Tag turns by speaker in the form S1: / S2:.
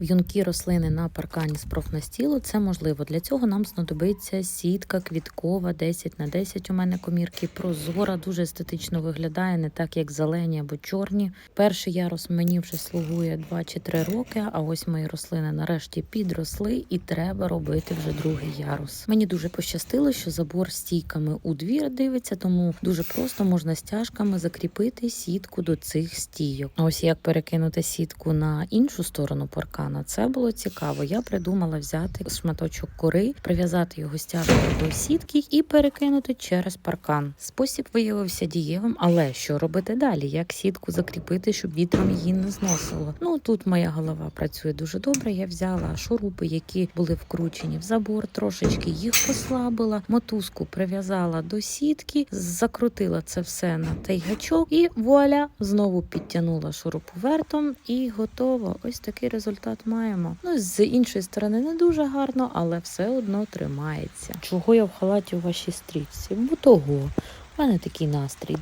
S1: В'юнкі рослини на паркані з профнастілу це можливо. Для цього нам знадобиться сітка квіткова 10 на 10 У мене комірки прозора, дуже естетично виглядає, не так як зелені або чорні. Перший ярус мені вже слугує 2 чи 3 роки. А ось мої рослини нарешті підросли, і треба робити вже другий ярус. Мені дуже пощастило, що забор стійками у двір дивиться, тому дуже просто можна стяжками закріпити сітку до цих стійок. Ось як перекинути сітку на іншу сторону паркана, це було цікаво. Я придумала взяти шматочок кори, прив'язати його стяжкою до сітки і перекинути через паркан. Спосіб виявився дієвим, але що робити далі? Як сітку закріпити, щоб вітром її не зносило? Ну тут моя голова працює дуже добре. Я взяла шурупи, які були вкручені в забор, трошечки їх послабила, мотузку прив'язала до сітки, закрутила це все на той гачок, і вуаля знову підтягнула шуруповертом, і готово. Ось такий результат маємо. Ну з іншої сторони не дуже гарно, але все одно тримається. Чого я в халаті у вашій стрічці? Бо того. в мене такий настрій.